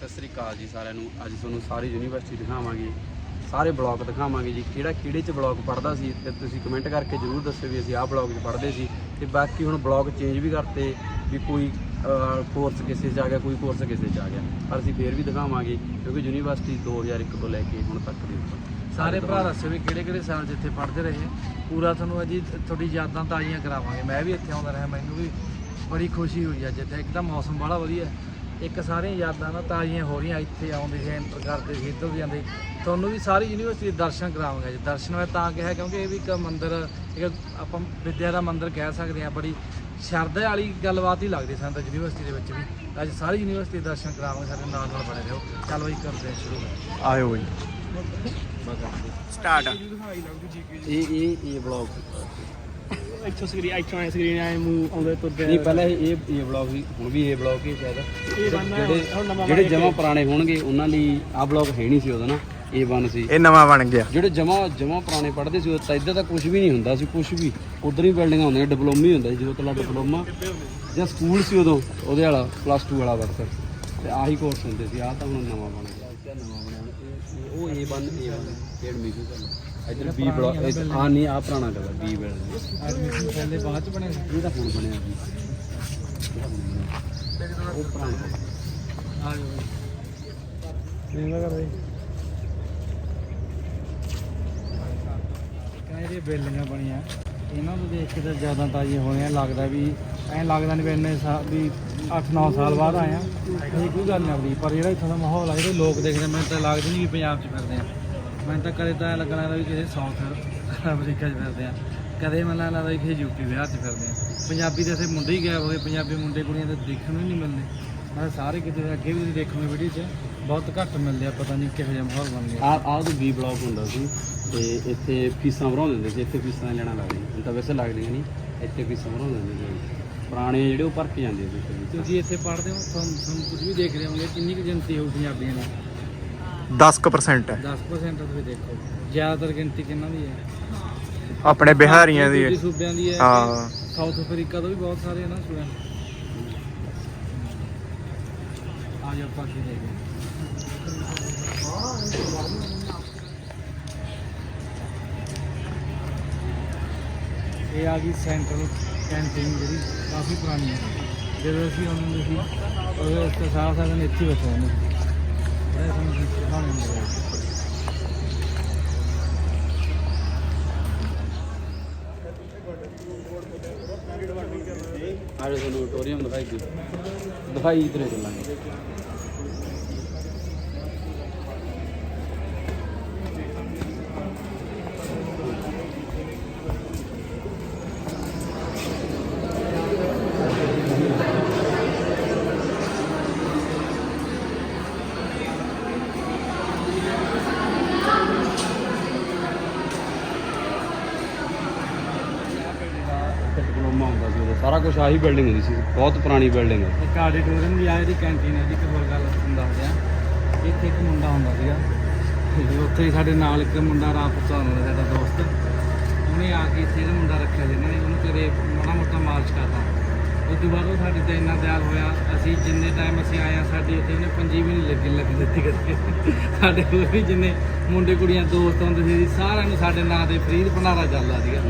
ਸਤਿ ਸ੍ਰੀ ਅਕਾਲ ਜੀ ਸਾਰਿਆਂ ਨੂੰ। ਅੱਜ ਤੁਹਾਨੂੰ ਸਾਰੀ ਯੂਨੀਵਰਸਿਟੀ ਦਿਖਾਵਾਂਗੇ ਸਾਰੇ ਬਲਾਕ ਦਿਖਾਵਾਂਗੇ ਜੀ। ਕਿਹੜਾ ਕਿਹੜੇ ਚ ਬਲਾਕ ਪੜ੍ਹਦਾ ਸੀ ਤੇ ਤੁਸੀਂ ਕਮੈਂਟ ਕਰਕੇ ਜਰੂਰ ਦੱਸਿਓ ਵੀ ਅਸੀਂ ਆਹ ਬਲਾਕ 'ਚ ਪੜ੍ਹਦੇ ਸੀ। ਤੇ ਬਾਕੀ ਹੁਣ ਬਲਾਕ ਚੇਂਜ ਵੀ ਕਰਤੇ ਵੀ ਕੋਈ ਕੋਰਸ ਕਿਸੇ 'ਚ ਆ ਗਿਆ ਕੋਈ ਕੋਰਸ ਕਿਸੇ 'ਚ ਆ ਗਿਆ। ਪਰ ਅਸੀਂ ਫੇਰ ਵੀ ਦਿਖਾਵਾਂਗੇ ਕਿਉਂਕਿ ਯੂਨੀਵਰਸਿਟੀ 2001 ਤੋਂ ਲੈ ਕੇ ਹੁਣ ਤੱਕ ਦੀ ਉੱਪਰ। ਸਾਰੇ ਭਰਾ ਦੱਸੋ ਵੀ ਕਿਹੜੇ ਕਿਹੜੇ ਸਾਲ ਜਿੱਥੇ ਪੜ੍ਹਦੇ ਰਹੇ। ਪੂਰਾ ਤੁਹਾਨੂੰ ਅਜੀ ਤੁਹਾਡੀ ਯਾਦਾਂ ਤਾਜ਼ੀਆਂ ਕਰਾਵਾਂਗੇ। ਮੈਂ ਵੀ ਇੱਥੇ ਆਉਂਦਾ ਰਿਹਾ ਮੈਨੂੰ ਵੀ ਬੜੀ ਖੁਸ਼ੀ ਹੋਈ ਅੱਜ ਇੱਥੇ। ਇੱਕ ਤਾਂ ਮੌਸਮ ਬੜਾ ਵਧੀਆ। ਹੈ, ਇੱਕ ਸਾਰੀਆਂ ਯਾਦਾਂ ਨਾ ਤਾਜ਼ੀਆਂ ਹੋ ਰਹੀਆਂ ਇੱਥੇ ਆਉਂਦੇ ਸੀ ਐਂਟਰ ਕਰਦੇ ਸੀ ਇੱਧਰ ਵੀ ਜਾਂਦੇ ਤੁਹਾਨੂੰ ਵੀ ਸਾਰੀ ਯੂਨੀਵਰਸਿਟੀ ਦੇ ਦਰਸ਼ਨ ਕਰਾਵਾਂਗੇ ਅੱਜ। ਦਰਸ਼ਨ ਮੈਂ ਤਾਂ ਕਿਹਾ ਕਿਉਂਕਿ ਇਹ ਵੀ ਇੱਕ ਮੰਦਿਰ ਇੱਕ ਆਪਾਂ ਵਿਦਿਆ ਦਾ ਮੰਦਿਰ ਕਹਿ ਸਕਦੇ ਹਾਂ ਬੜੀ ਸ਼ਰਧਾ ਵਾਲੀ ਗੱਲਬਾਤ ਹੀ ਲੱਗਦੀ ਸਾਨੂੰ ਤਾਂ ਯੂਨੀਵਰਸਿਟੀ ਦੇ ਵਿੱਚ ਵੀ। ਅੱਜ ਸਾਰੀ ਯੂਨੀਵਰਸਿਟੀ ਦੇ ਦਰਸ਼ਨ ਕਰਾਵਾਂਗੇ ਸਾਡੇ ਨਾਲ ਨਾਲ ਬਣੇ ਰਹੋ। ਚੱਲ ਬਈ ਕਰਦੇ ਹਾਂ ਸ਼ੁਰੂ। ਆਇਓ ਬਈ। ਸਟਾਰਟ ਇਹ ਇਹ ਇਹ ਬਲਾਕ ਇੱਥੋਂ ਸਕਰੀਨ ਇੱਥੋਂ ਆਏ ਸਕਰੀਨ ਆਏ ਮੂੰਹ ਆਉਂਦੇ ਤੁਰਦੇ ਨਹੀਂ ਪਹਿਲਾਂ ਇਹ ਇਹ ਇਹ ਬਲੌਗ ਸੀ ਹੁਣ ਵੀ ਇਹ ਬਲੌਗ ਹੀ ਸ਼ਾਇਦ। ਇਹ ਬਣਨਾ ਹੈ, ਜਿਹੜੇ ਹੁਣ ਨਵਾਂ ਜਿਹੜੇ ਬਣ ਜਮਾ ਪੁਰਾਣੇ ਹੋਣਗੇ ਉਹਨਾਂ ਲਈ ਆਹ ਬਲੌਗ ਹੈ ਨਹੀਂ ਸੀ ਉਦੋਂ ਨਾ ਇਹ ਵਨ ਸੀ। ਇਹ ਨਵਾਂ ਬਣ ਗਿਆ। ਜਿਹੜੇ ਜਮਾ ਜਮਾ ਪੁਰਾਣੇ ਪੜ੍ਹਦੇ ਸੀ ਉਹ ਤਾਂ ਇੱਧਰ ਤਾਂ ਕੁਝ ਵੀ ਨਹੀਂ ਹੁੰਦਾ ਸੀ ਕੁਝ ਵੀ। ਉਧਰ ਹੀ ਬਿਲਡਿੰਗਾਂ ਹੁੰਦੀਆਂ ਡਿਪਲੋਮਾ ਹੀ ਹੁੰਦਾ ਸੀ ਜਦੋਂ ਤਲਾ ਡਿਪਲੋਮਾ ਜਾਂ ਸਕੂਲ ਸੀ ਉਦੋਂ ਉਹਦੇ ਵਾਲਾ ਪਲੱਸ 2 ਵਾਲਾ ਵਰਕ। ਤੇ ਆਹੀ ਕੋਰਸ ਹੁੰਦੇ ਸੀ ਆਹ ਤਾਂ ਹੁਣ ਨਵਾਂ ਬਣ ਗਿਆ। ਨਵਾਂ ਬਣਿਆ ਹੁਣ? ਇਹ- ਇਹ- ਉਹ ਏ ਵਨ ਏ ਇਹ ਐਡਮਿਸ਼ਨ ਕਰਨਾ? ਇੱਧਰ ਬੀ ਬਲੌਗ ਆ ਨਹੀਂ ਆ ਪੁਰਾਣਾ ਕਲਰ ਬੀ ਬਿਲਡਿੰਗ ਐਡਮਿਸ਼ਨ ਪਹਿਲੇ ਬਾਅਦ ਚ ਬਣਿਆ ਸੀ। ਇਹ ਤਾਂ ਹੁਣ ਬਣਿਆ ਜੀ। ਇਹਦਾ ਹੁਣ ਬਣਿਆ। ਉਹ ਪੁਰਾਣਾ। ਆ ਜਾਓ ਕਿਵੇਂ ਕਰਦੇ ਕਹਿੰਦੇ ਜਿਹੜੇ ਬਿਲਡਿੰਗਾਂ ਬਣੀਆਂ? ਇਹਨਾਂ ਨੂੰ ਦੇਖ ਕੇ ਤਾਂ ਜ਼ਿਆਦਾ ਤਾਜ਼ੀਆਂ ਹੋਣੀਆਂ ਲੱਗਦਾ ਵੀ ਐਂ ਲੱਗਦਾ ਨਹੀਂ ਵੀ ਇੰਨੇ ਸਾਲ ਵੀ 8-9 ਸਾਲ ਬਾਅਦ ਆਏ ਆ। ਇਹ ਕੋਈ ਗੱਲ ਨਹੀਂ ਆਪਣੀ ਪਰ ਜਿਹੜਾ ਇੱਥੋਂ ਦਾ ਮਾਹੌਲ ਆ ਜਿਹੜੇ ਲੋਕ ਦੇਖਦੇ ਮੈਨੂੰ ਤਾਂ ਲੱਗਦਾ ਨਹੀਂ ਵੀ ਪੰਜਾਬ 'ਚ ਫਿਰਦੇ ਆ। ਮੈਨੂੰ ਤਾਂ ਕਦੇ ਤਾਂ ਐਂ ਲੱਗਣਾ ਲੱਗਦਾ ਵੀ ਕਿਸੇ ਸਾਊਥ ਅਮਰੀਕਾ 'ਚ ਫਿਰਦੇ ਆ। ਕਦੇ ਮੈਨੂੰ ਐਂ ਲੱਗਦਾ ਵੀ ਕਿਸੇ ਯੂਪੀ ਬਿਹਾਰ 'ਚ ਫਿਰਦੇ ਆ। ਪੰਜਾਬੀ ਦੇ ਇੱਥੇ ਮੁੰਡੇ ਹੀ ਗਾਇਬ ਹੋ ਗਏ। ਪੰਜਾਬੀ ਮੁੰਡੇ ਕੁੜੀਆਂ ਤਾਂ ਦੇਖਣ ਨੂੰ ਹੀ ਨਹੀਂ ਮਿਲਦੇ। ਮੈਂ ਸਾਰੇ ਕਿਤੇ ਅੱਗੇ ਵੀ ਤੁਸੀਂ ਦੇਖੋਗੇ ਵੀਡੀਓ 'ਚ ਬਹੁਤ ਘੱਟ ਮਿਲਦੇ ਆ ਪਤਾ ਨਹੀਂ ਕਿਹੋ ਜਿਹਾ ਮਾਹੌਲ ਬਣ ਗਿਆ। ਆ ਆਹ ਤੋਂ ਬੀ ਬਲੌਕ ਹੁੰਦਾ ਸੀ ਤੇ ਇੱਥੇ ਫੀਸਾਂ ਭਰਾਉਂਦੇ ਹੁੰਦੇ ਸੀ। ਇੱਥੇ ਫੀਸਾਂ ਲੈਣਾ ਲੱਗਦੀਆਂ। ਹੁਣ ਤਾਂ ਵੈਸੇ ਲੱਗਦੀਆਂ ਨਹੀਂ। ਇੱਥੇ ਫੀਸਾਂ ਭਰਾਉਂਦੇ ਹੁੰਦੇ ਸੀ। ਪੁਰਾਣੇ ਜਿਹੜੇ ਉਹ ਭਰ ਕੇ ਜਾਂਦੇ ਸੀ। ਇੱਥੇ ਫੀਸਾਂ। ਤੁਸੀਂ ਇੱਥੇ ਪੜ੍ਹਦੇ ਹੋ ਤੁਹਾਨੂੰ ਤੁਹਾਨੂੰ ਕੁਝ ਵੀ ਦੇਖ ਰਹੇ ਹੋਗੇ ਕਿੰਨੀ ਕੁ ਗਿਣਤੀ ਹੋਊ ਪੰਜਾਬੀਆਂ ਦੀ? 10% ਹੈ। 10% ਤੁਸੀਂ ਦੇਖੋ। ਜ਼ਿਆਦਾਤਰ ਗਿਣਤੀ ਕਿੰਨਾਂ ਦੀ ਹੈ? ਆਪਣੇ ਬਿਹਾਰੀਆਂ ਦੀ ਹੈ। ਦੂਜੇ ਸੂਬਿਆਂ ਦੀ ਹੈ। ਹਾਂ। ਸਾਊਥ ਅਫਰੀਕਾ ਤੋਂ ਵੀ ਬਹੁਤ ਸਾਰੇ ਹਨ ਸਟੂਡੈਂਟ। ਆ ਜਾ ਇਹ ਆ ਗਈ ਸੈਂਟਰਲ ਕੈਂਟੀਨ ਜਿਹੜੀ ਕਾਫੀ ਪੁਰਾਣੀ ਹੈ। ਜਦੋਂ ਅਸੀਂ ਆਉਂਦੇ ਹੁੰਦੇ ਸੀ ਉਦੋਂ ਉਸ ਤੋਂ ਸਾਰਾ ਦਿਨ ਇੱਥੇ ਹੀ ਬੈਠੇ ਹੁੰਦੇ ਸੀ। ਬੜੇ ਤੁਹਾਨੂੰ ਆਡੀਟੋਰੀਅਮ ਦਿਖਾਈ ਦੇ ਦਿਖਾਈ ਇਧਰੇ ਚੱਲਾਂਗੇ ਇੱਥੇ ਡਿਪਲੋਮਾ ਹੁੰਦਾ ਸੀ ਉਦੋਂ। ਸਾਰਾ ਕੁਝ ਆਹੀ ਬਿਲਡਿੰਗ ਹੁੰਦੀ ਸੀ। ਬਹੁਤ ਪੁਰਾਣੀ ਬਿਲਡਿੰਗ ਹੈ ਇੱਕ ਆਡੀਟੋਰੀਅਮ ਵੀ ਆ ਇਹਦੀ ਕੈਂਟੀਨ ਹੈ ਜੀ ਇੱਕ ਹੋਰ ਗੱਲ ਹੁੰਦਾ ਹੁੰਦਾ ਇੱਥੇ ਇੱਕ ਮੁੰਡਾ ਹੁੰਦਾ ਸੀਗਾ। ਤੇ ਉੱਥੇ ਹੀ ਸਾਡੇ ਨਾਲ ਇੱਕ ਮੁੰਡਾ ਰਾਤ ਤੋਂ ਹੁੰਦਾ ਸਾਡਾ ਦੋਸਤ। ਉਹਨੇ ਆ ਕੇ ਇੱਥੇ ਇਹਦਾ ਮੁੰਡਾ ਰੱਖਿਆ ਸੀ। ਇਹਨਾਂ ਨੇ ਉਹਨੂੰ ਕਦੇ ਮਾੜਾ ਮੋਟਾ ਮਾਰਚ ਕਰਦਾ ਉਸ ਤੋਂ ਬਾਅਦ ਉਹ ਸਾਡੇ ਤੇ ਇੰਨਾ ਦਿਆਲ ਹੋਇਆ ਅਸੀਂ ਜਿੰਨੇ ਟਾਈਮ ਅਸੀਂ ਆਏ ਆ ਸਾਡੀ ਇੱਥੇ ਉਹਨੇ ਪੰਜੀ ਵੀ ਨਹੀਂ ਲੱਗੀ ਲੱਗ ਦਿੱਤੀ ਕਦੇ। ਸਾਡੇ ਹੋਰ ਵੀ ਜਿੰਨੇ ਮੁੰਡੇ ਕੁੜੀਆਂ ਦੋਸਤ ਹੁੰਦੇ ਸੀ ਸਾਰਿਆਂ ਨੂੰ ਸਾਡੇ ਨਾਂ ਤੇ ਫਰੀਦ ਭੰਡਾਰਾ ਚੱਲਦਾ ਸੀਗਾ।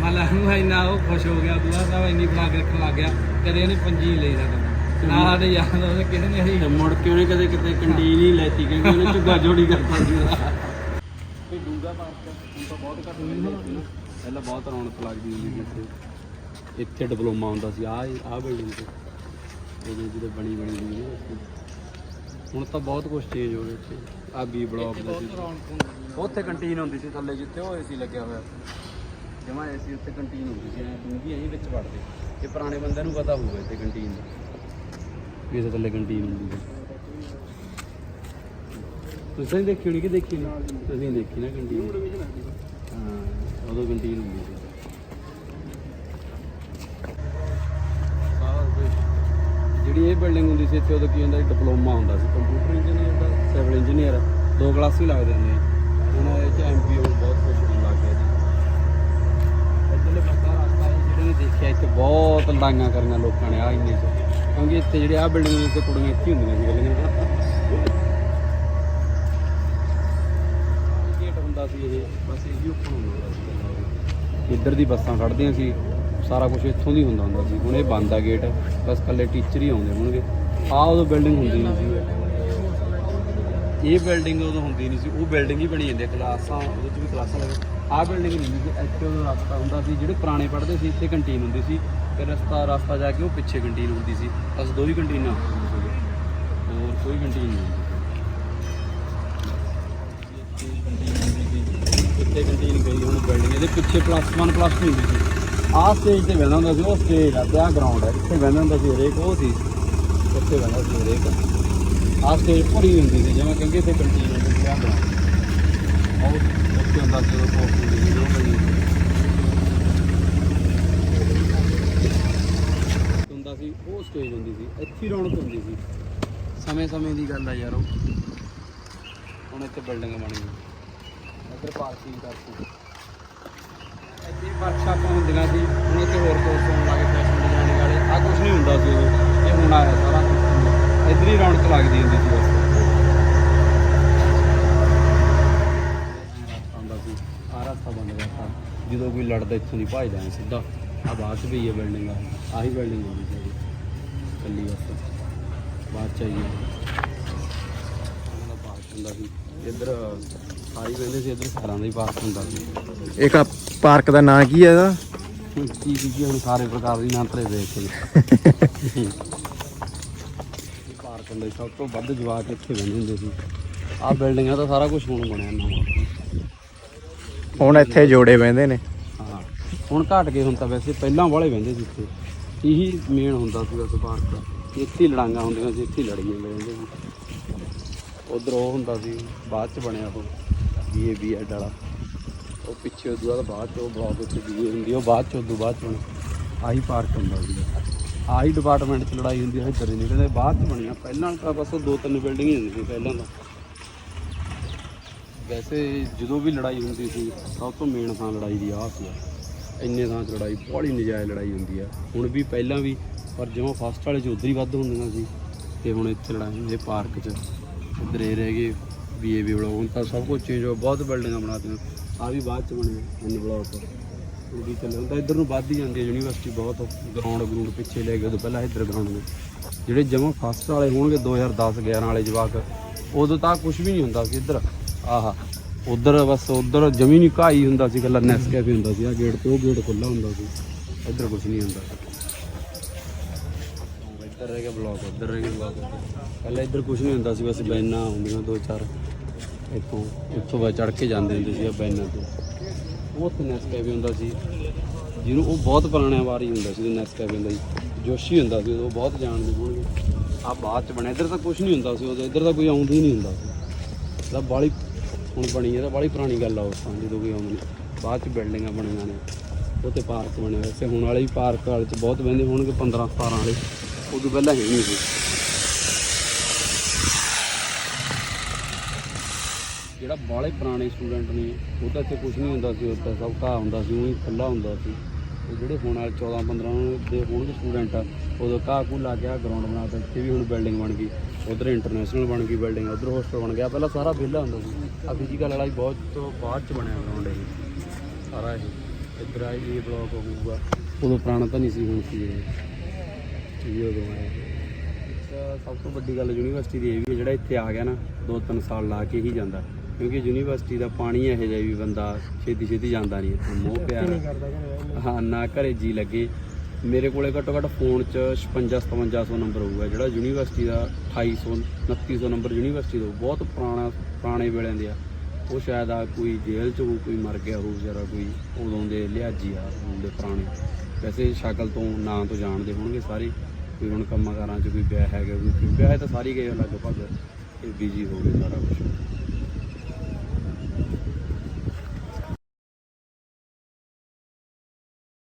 ਮਤਲਬ ਉਹਨੂੰ ਇੰਨਾ ਉਹ ਖੁਸ਼ ਹੋ ਗਿਆ ਦੁਆ ਸਾਹਿਬ ਇੰਨੀ ਬਣਾ ਕੇ ਰੱਖਣ ਲੱਗ ਗਿਆ ਕਦੇ ਉਹਨੇ ਪੰਜੀ ਲਈ ਸਾਡੇ ਨਾਲ ਸਾਡੇ ਯਾਰ ਉਹਨੇ ਕਿਸੇ ਨੇ ਅਸੀਂ ਤੇ ਮੁੜ ਕੇ ਉਹਨੇ ਕਦੇ ਕਿਤੇ ਕੰਟੀਨ ਹੀ। ਲੈਤੀ ਕਿਉਂਕਿ ਉਹਨੇ ਝੁੱਗਾ ਜੋੜੀ ਕਰਤਾ ਸੀ। ਉਹਦਾ ਕੋਈ ਡੂੰਗਾ ਪਾਰਕ ਹੁਣ ਤਾਂ ਬਹੁਤ ਘੱਟ ਇੱਥੇ ਨਾ ਪਹਿਲਾਂ ਬਹੁਤ ਰੌਣਕ ਲੱਗਦੀ ਹੁੰਦੀ ਸੀ ਇੱਥੇ। ਇੱਥੇ ਡਿਪਲੋਮਾ ਹੁੰਦਾ ਸੀ ਆਹ ਆਹ ਬਿਲਡਿੰਗ ਤੇ। ਉਦੋਂ ਜਦੋਂ ਬਣੀ ਬਣੀ ਨਾ ਹੁਣ ਤਾਂ ਬਹੁਤ ਕੁਝ ਚੇਂਜ ਹੋ ਗਿਆ ਇੱਥੇ। ਆ ਬੀ ਬਲੌਕ ਦਾ ਹੁੰਦੀ ਸੀ। ਉੱਥੇ ਕੰਟੀਨ ਹੁੰਦੀ ਸੀ ਥੱਲੇ ਜਿੱਥੇ ਉਹ ਏਸੀ ਲੱਗਿਆ ਹੋਇਆ। ਜਮਾ ਏਸੀ ਉੱਥੇ ਕੰਟੀਨ ਹੁੰਦੀ ਸੀ, ਐ ਡੂੰਗੀ ਐਂ ਵਿੱਚ ਵੜਦੇ। ਇਹ ਪੁਰਾਣੇ ਬੰਦਿਆਂ ਨੂੰ ਪਤਾ ਹੋਊਗਾ ਇੱਥੇ ਕੰਟੀਨ ਦਾ। ਵੀ ਇੱਥੇ ਥੱਲੇ ਕੰਟੀਨ ਹੁੰਦੀ ਸੀ ਤੁਸੀਂ ਦੇਖੀ ਹੋਣੀ ਕਿ ਦੇਖੀ ਨਹੀਂ ਤੁਸੀਂ ਦੇਖੀ ਨਾ ਕੰਟੀਨ ਹਾਂ, ਉਦੋਂ ਕੰਟੀਨ ਹੁੰਦੀ ਸੀ। ਜਿਹੜੀ ਇਹ ਬਿਲਡਿੰਗ ਹੁੰਦੀ ਸੀ, ਇੱਥੇ ਉਦੋਂ ਕੀ ਹੁੰਦਾ ਡਿਪਲੋਮਾ ਹੁੰਦਾ ਸੀ। ਕੰਪਿਊਟਰ ਇੰਜੀਨੀਅਰ ਦਾ ਸਿਵਲ ਇੰਜੀਨੀਅਰ ਦੋ ਕਲਾਸ ਹੀ ਲੱਗਦੇ ਹੁੰਦੇ ਹੁਣ ਇਹ ਚ ਐਮਪੀਓ ਲਾਈਆਂ ਕਰੀਆਂ ਲੋਕਾਂ ਨੇ ਆ ਇੰਨੇ ਚ ਕਿਉਂਕਿ ਇੱਥੇ ਜਿਹੜੇ ਆ ਬਿਲਡਿੰਗ ਦੇ ਉੱਤੇ ਕੁੜੀਆਂ ਇੱਥੇ ਹੁੰਦੀਆਂ ਸੀ ਪਹਿਲਾਂ ਗੇਟ ਹੁੰਦਾ ਸੀ ਇਹ, ਬਸ ਇਹ ਹੀ ਹੁੰਦਾ ਸੀ। ਇੱਧਰ ਦੀ ਬੱਸਾਂ ਖੜਦੀਆਂ ਸੀ, ਸਾਰਾ ਕੁਝ ਇੱਥੋਂ ਦੀ ਹੁੰਦਾ ਹੁੰਦਾ ਸੀ। ਹੁਣ ਇਹ ਬੰਦ ਆ ਗੇਟ ਬਸ ਕੱਲੇ ਟੀਚਰ ਹੀ ਆਉਂਦੇ ਹੋਣਗੇ। ਆ ਉਦੋਂ ਬਿਲਡਿੰਗ ਹੁੰਦੀ ਨਹੀਂ ਸੀ। ਇਹ ਬਿਲਡਿੰਗ ਉਦੋਂ ਹੁੰਦੀ ਨਹੀਂ ਸੀ। ਉਹ ਬਿਲਡਿੰਗ ਹੀ ਬਣੀ ਜਾਂਦੀ ਕਲਾਸਾਂ, ਉਹਦੇ ਚ ਵੀ ਕਲਾਸਾਂ ਲੱਗ ਆ ਬਿਲਡਿੰਗ ਨਹੀਂ ਸੀ, ਇੱਥੇ ਉਦੋਂ ਰਸਤਾ ਹੁੰਦਾ ਸੀ। ਜਿਹੜੇ ਪੁਰਾਣੇ ਪੜ੍ਹਦੇ ਸੀ, ਇੱਥੇ ਕੰਟੀਨ ਹੁੰਦੀ ਸੀ। ਤੇ ਰਸਤਾ ਰਸਤਾ ਜਾ ਕੇ ਉਹ ਪਿੱਛੇ ਕੰਟੀਨ ਹੁੰਦੀ ਸੀ। ਬਸ ਦੋ ਹੀ ਕੰਟੀਨਾਂ ਹੁੰਦੀਆਂ ਸੀਗੀਆਂ। ਹੋਰ ਕੋਈ ਕੰਟੀਨ ਨਹੀਂ ਇੱਥੇ ਕੰਟੀਨ ਗਈ, ਹੁਣ ਬਿਲਡਿੰਗ ਇਹਦੇ ਪਿੱਛੇ ਪਲੱਸ 1 ਪਲੱਸ 2 ਹੁੰਦੀ ਸੀ। ਆਹ ਸਟੇਜ ਤੇ ਬਹਿੰਦਾ ਹੁੰਦਾ ਸੀ, ਉਹ ਸਟੇਜ ਆ, ਤੇ ਆਹ ਗਰਾਊਂਡ ਹੈ ਇੱਥੇ ਬਹਿੰਦਾ ਹੁੰਦਾ ਸੀ ਹਰੇਕ, ਉਹ ਸੀ। ਉੱਥੇ ਬਹਿੰਦਾ ਸੀ ਹਰੇਕ। ਆਹ ਸਟੇਜ ਭਰੀ ਹੁੰਦੀ ਸੀ, ਜਿਵੇਂ ਕਹਿੰਦੇ ਇੱਥੇ ਕੰਟੀਨ ਹੁੰਦੀ ਸੀ, ਆਹ ਗਰਾਊਂਡ ਉਹ ਉੱਥੇ ਹੁੰਦਾ ਸੀ ਉਹ ਕੋਰਸ ਹੁੰਦੀ ਸੀ ਉਹ ਬਣੀ ਹੁੰਦਾ ਸੀ ਉਹ ਸਟੇਜ ਹੁੰਦੀ ਸੀ ਇੱਥੇ ਹੀ ਰੌਣਕ ਹੁੰਦੀ ਸੀ। ਸਮੇਂ ਸਮੇਂ ਦੀ ਗੱਲ ਆ ਯਾਰ ਉਹ। ਹੁਣ ਇੱਥੇ ਬਿਲਡਿੰਗ ਬਣ ਗਈ ਇੱਧਰ ਪਾਰਕਿੰਗ ਕਰਤੀ। ਇੱਥੇ ਵਰਕਸ਼ਾਪਾਂ ਹੁੰਦੀਆਂ ਸੀ ਹੁਣ ਇੱਥੇ ਹੋਰ ਕੋਰਸ ਹੋਣ ਲੱਗੇ ਫੈਸ਼ਨ ਡਿਜ਼ਾਈਨਿੰਗ ਵਾਲੇ। ਆ ਕੁਝ ਨਹੀਂ ਹੁੰਦਾ ਸੀ ਉਦੋਂ। ਇਹ ਹੁਣ ਆਇਆ ਸਾਰਾ ਇੱਧਰ ਹੀ ਰੌਣਕ ਲੱਗਦੀ ਹੁੰਦੀ ਸੀ ਬਸ ਆਉਂਦਾ ਸੀ। ਆ ਰਸਤਾ ਬੰਦ ਕਰਤਾ ਜਦੋਂ ਕੋਈ ਲੜਦਾ ਇੱਥੋਂ ਦੀ ਭੱਜ ਜਾਣਾ ਸਿੱਧਾ। ਆ ਬਾਅਦ ਇਹ ਬਿਲਡਿੰਗ ਆ। ਆਹੀ ਬਿਲਡਿੰਗ ਹੁੰਦੀ ਸੀ ਇਹਦੀ। ਕੱਲੀ ਬਸ ਬਾਅਦ ਚ ਆਈ ਹੈ ਉਹਨਾਂ ਦਾ ਪਾਰਕ ਹੁੰਦਾ ਸੀ ਇੱਧਰ ਸਾਰੀ ਕਹਿੰਦੇ ਸੀ ਇੱਧਰ ਸਾਰਾਂ ਦਾ ਹੀ ਪਾਰਕ ਹੁੰਦਾ ਸੀ। ਇੱਕ ਪਾਰਕ ਦਾ ਨਾਂ ਕੀ ਹੈ ਇਹਦਾ? ਹੁਣ ਕੀ ਕੀ ਕੀ ਹੁਣ ਸਾਰੇ ਪ੍ਰਕਾਰ ਦੀ ਨਾਂਤਰੇ ਵੇਖ ਕੇ ਪਾਰਕ ਹੁੰਦਾ ਸੀ ਸਭ ਤੋਂ ਵੱਧ ਜਵਾਕ ਇੱਥੇ ਬਹਿੰਦੇ ਹੁੰਦੇ ਸੀ। ਆਹ ਬਿਲਡਿੰਗਾਂ ਤਾਂ ਸਾਰਾ ਕੁਝ ਹੁਣ ਬਣਿਆ ਨਵਾਂ। ਹੁਣ ਇੱਥੇ ਜੋੜੇ ਬਹਿੰਦੇ ਨੇ। ਹੁਣ ਘਟ ਗਏ ਹੁਣ ਤਾਂ ਵੈਸੇ ਪਹਿਲਾਂ ਵਾਲੇ ਵਹਿੰਦੇ ਸੀ ਇੱਥੇ। ਇਹੀ ਮੇਨ ਹੁੰਦਾ ਸੀਗਾ ਵੈਸੇ ਪਾਰਕ ਦਾ ਇੱਥੇ ਹੀ ਹੁੰਦੀਆਂ ਸੀ, ਇੱਥੇ ਹੀ ਲੜੀਆਂ ਬਹਿੰਦੇ ਸੀ। ਉਧਰ ਉਹ ਹੁੰਦਾ ਸੀ, ਬਾਅਦ ਚ ਬਣਿਆ ਉਹ ਬੀਏ ਬੀ ਐਡ ਵਾਲਾ। ਉਹ ਪਿੱਛੇ ਉਦੋਂ ਬਾਅਦ ਬਾਅਦ ਚ ਉਹ ਬਲਾਕ ਉੱਤੇ ਬੀਏ ਹੁੰਦੀ ਉਹ ਬਾਅਦ ਚ ਉਦੋਂ ਬਾਅਦ ਚ ਬਣਿਆ ਆਹੀ ਪਾਰਕ ਹੁੰਦਾ ਸੀ। ਆਹੀ ਡਿਪਾਰਟਮੈਂਟ ਚ ਲੜਾਈ ਹੁੰਦੀ ਹੈ ਇੱਧਰ ਨਿਕਲਦੇ, ਬਾਅਦ ਚ ਬਣੀਆਂ। ਪਹਿਲਾਂ ਤਾਂ ਬਸ ਦੋ ਤਿੰਨ ਬਿਲਡਿੰਗ ਹੀ ਹੁੰਦੀਆਂ ਸੀ ਪਹਿਲਾਂ ਤਾਂ। ਵੈਸੇ ਜਦੋਂ ਵੀ ਲੜਾਈ ਹੁੰਦੀ ਸੀ, ਸਭ ਤੋਂ ਮੇਨ ਥਾਂ ਲੜਾਈ ਦੀ ਆਹ ਸੀ। ਇੰਨੇ ਥਾਂ 'ਚ ਲੜਾਈ, ਬੜੀ ਨਜਾਇਜ਼ ਲੜਾਈ ਹੁੰਦੀ ਆ। ਹੁਣ ਵੀ ਪਹਿਲਾਂ ਵੀ, ਪਰ ਜਿਵੇਂ ਫਸਟ ਵਾਲੇ 'ਚ ਉਧਰ ਹੀ ਵੱਧ ਹੁੰਦੀਆਂ ਸੀ, ਤੇ ਹੁਣ ਇੱਥੇ ਲੜਾਈ ਹੁੰਦੀ ਪਾਰਕ 'ਚ। ਉਧਰ ਇਹ ਰਹਿ ਗਏ ਬੀਏ ਵੀ ਬਲੌਕ ਹੁਣ ਤਾਂ ਸਭ ਕੁਝ ਚੇਂਜ ਹੋ, ਬਹੁਤ ਬਿਲਡਿੰਗਾਂ ਬਣਾਤੀਆਂ ਆ ਵੀ ਬਾਅਦ 'ਚ ਬਣੇ ਇਨ ਬਲੌਕ ਹੁਣ ਵੀ ਚੱਲੇ ਹੁੰਦਾ ਇੱਧਰ ਨੂੰ ਵੱਧ ਹੀ ਜਾਂਦੀ ਹੈ ਯੂਨੀਵਰਸਿਟੀ ਬਹੁਤ ਗਰਾਊਂਡ ਗਰੂੰਡ ਪਿੱਛੇ ਲੈ ਗਏ, ਉਦੋਂ ਪਹਿਲਾਂ ਇੱਧਰ ਗਰਾਊਂਡ ਨੇ। ਜਿਹੜੇ ਜਮਾਂ ਫਸਟ ਵਾਲੇ ਹੋਣਗੇ 2010 11 ਵਾਲੇ ਜਵਾਕ, ਉਦੋਂ ਤਾਂ ਕੁਝ ਵੀ ਨਹੀਂ ਹੁੰਦਾ ਸੀ ਇੱਧਰ। ਆਹਾ ਉਧਰ ਬਸ ਉਧਰ ਜਮੀ ਨਹੀਂ ਘਾਈ ਹੁੰਦਾ ਸੀ ਗੱਲਾਂ ਨੈਸਕੈਫੇ ਹੁੰਦਾ ਸੀ। ਆ ਗੇਟ ਤੇ ਉਹ ਗੇਟ ਖੁੱਲਾ ਹੁੰਦਾ ਸੀ। ਇੱਧਰ ਕੁਝ ਨਹੀਂ ਹੁੰਦਾ। ਇੱਧਰ ਰਹਿ ਗਿਆ ਬਲੌਕ ਉੱਧਰ ਰਹਿ ਗਿਆ ਬਲੌਕ ਪਹਿਲਾਂ ਇੱਧਰ ਕੁਝ ਨਹੀਂ ਹੁੰਦਾ ਸੀ, ਬਸ ਬੈਨਾਂ ਹੁੰਦੀਆਂ ਦੋ ਚਾਰ। ਇੱਥੋਂ ਇੱਥੋਂ ਬਸ ਚੜ ਕੇ ਜਾਂਦੇ ਹੁੰਦੇ ਸੀ ਆ ਬੈਨਾਂ ਤੋਂ। ਉਹ ਉੱਥੇ ਨੈਸਕੈਫੇ ਹੁੰਦਾ ਸੀ। ਜਿਹਨੂੰ ਉਹ ਬਹੁਤ ਪੁਰਾਣਿਆਂ ਵਾਰ ਹੀ ਹੁੰਦਾ ਸੀ ਉਹ ਨੈਸਕੈਫੇ ਹੁੰਦਾ ਸੀ। ਜੋਸ਼ੀ ਹੁੰਦਾ ਸੀ ਉਹ ਬਹੁਤ ਜਾਣਦੇ ਹੋਣਗੇ। ਆ ਬਾਅਦ ਚ ਬਣਿਆ। ਇੱਧਰ ਤਾਂ ਕੁਝ ਨਹੀਂ ਹੁੰਦਾ ਸੀ ਉਦੋਂ। ਇੱਧਰ ਤਾਂ ਕੋਈ ਆਉਂਦਾ ਹੀ ਨਹੀਂ ਹੁੰਦਾ ਸੀ। ਤਾਂ ਬਾਲੀ ਹੁਣ ਬਣੀ ਹੈ ਤਾਂ ਬਾਲੀ ਪੁਰਾਣੀ ਗੱਲ ਆ ਉਸ ਤਾਂ ਜਦੋਂ ਕੋਈ ਆਉਂਦੇ ਨੇ ਬਾਅਦ ਚ ਬਿਲਡਿੰਗਾਂ ਬਣੀਆਂ ਨੇ ਉੱਥੇ ਪਾਰਕ ਬਣਿਆ ਵੈਸੇ ਹੁਣ ਵਾਲੇ ਵੀ ਪਾਰਕ ਵਾਲੇ ਚ ਬਹੁਤ ਬਹਿੰਦੇ ਹੋਣਗੇ 15 17 ਵਾਲੇ। ਉਦੋਂ ਪਹਿਲਾਂ ਹੀ ਨਹੀਂ ਸੀ। ਜਿਹੜਾ ਬਾਲੇ ਪੁਰਾਣੇ ਸਟੂਡੈਂਟ ਨੇ, ਉਹ ਤਾਂ ਇੱਥੇ ਕੁਝ ਨਹੀਂ ਹੁੰਦਾ ਸੀ, ਉਹ ਸਭ ਘਾਹ ਹੁੰਦਾ ਸੀ, ਉਹੀ ਖੁੱਲਾ ਹੁੰਦਾ ਸੀ। ਤੇ ਜਿਹੜੇ ਹੁਣ ਵਾਲੇ 14 15 ਦੇ ਹੋਣਗੇ ਸਟੂਡੈਂਟ ਉਦੋਂ ਘਾਹ ਘੂ ਲਾ ਗਿਆ ਗਰਾਊਂਡ ਬਣਾ ਦਿੱਤਾ, ਇੱਥੇ ਵੀ ਹੁਣ ਬਿਲਡਿੰਗ ਬਣ ਗਈ। ਉਧਰ ਇੰਟਰਨੈਸ਼ਨਲ ਬਣ ਗਈ ਬਿਲਡਿੰਗ ਉਧਰ ਹੋਸਟਲ ਬਣ ਗਿਆ। ਪਹਿਲਾਂ ਸਾਰਾ ਵਿਹਲਾ ਹੁੰਦਾ ਸੀ। ਆ ਫਿਜ਼ੀਕਲ ਵਾਲਾ ਬਹੁਤ ਤੋਂ ਬਾਅਦ ਚ ਬਣਿਆ ਗਰਾਊਂਡ ਇਹ। ਸਾਰਾ ਇਹ। ਇੱਧਰ ਆਈ ਇਹ ਬਲੌਕ ਹੋਊਗਾ ਉਦੋਂ ਪੁਰਾਣਾ ਤਾਂ ਨਹੀਂ ਸੀ, ਹੁਣ ਸੀ ਇਹ ਉਦੋਂ ਆਇਆ। ਸਭ ਤੋਂ ਵੱਡੀ ਗੱਲ ਯੂਨੀਵਰਸਿਟੀ ਦੀ ਇਹ ਵੀ ਹੈ, ਜਿਹੜਾ ਇੱਥੇ ਆ ਗਿਆ ਨਾ ਦੋ ਤਿੰਨ ਸਾਲ ਲਾ ਕੇ ਹੀ ਜਾਂਦਾ। ਕਿਉਂਕਿ ਯੂਨੀਵਰਸਿਟੀ ਦਾ ਪਾਣੀ ਇਹੋ ਜਿਹਾ ਵੀ ਬੰਦਾ ਛੇਤੀ ਛੇਤੀ ਜਾਂਦਾ ਨਹੀਂ। ਇੱਥੇ ਮੋਹ ਪਿਆਰ ਹਾਂ, ਨਾ ਘਰੇ ਜੀ ਲੱਗੇ। ਮੇਰੇ ਕੋਲੇ ਘੱਟੋ ਘੱਟ ਫੋਨ 'ਚ 56 5700 ਨੰਬਰ ਹੋਊਗਾ, ਜਿਹੜਾ ਯੂਨੀਵਰਸਿਟੀ ਦਾ 2800 2900 ਨੰਬਰ ਯੂਨੀਵਰਸਿਟੀ ਦਾ ਹੋਊ। ਬਹੁਤ ਪੁਰਾਣਾ, ਪੁਰਾਣੇ ਵੇਲਿਆਂ ਦੇ ਆ। ਉਹ ਸ਼ਾਇਦ ਆ ਕੋਈ ਜੇਲ੍ਹ 'ਚ ਹੋ ਕੋਈ ਮਰ ਗਿਆ ਹੋਊ ਜਰਾ ਕੋਈ ਉਦੋਂ ਦੇ ਲਿਹਾਜੀ ਆ, ਉਦੋਂ ਦੇ ਪੁਰਾਣੇ। ਵੈਸੇ ਸ਼ਕਲ ਤੋਂ ਨਾਂ ਤੋਂ ਜਾਣਦੇ ਹੋਣਗੇ ਸਾਰੇ, ਕੋਈ ਹੁਣ ਕੰਮਾਂ ਕਾਰਾਂ 'ਚ ਕੋਈ ਵਿਆਹ ਹੈਗਾ, ਕੋਈ ਵਿਆਹ ਤਾਂ ਸਾਰੇ ਗਏ ਲਗਭਗ। ਇਹ ਬਿਜ਼ੀ ਹੋ ਗਏ ਸਾਰਾ ਕੁਝ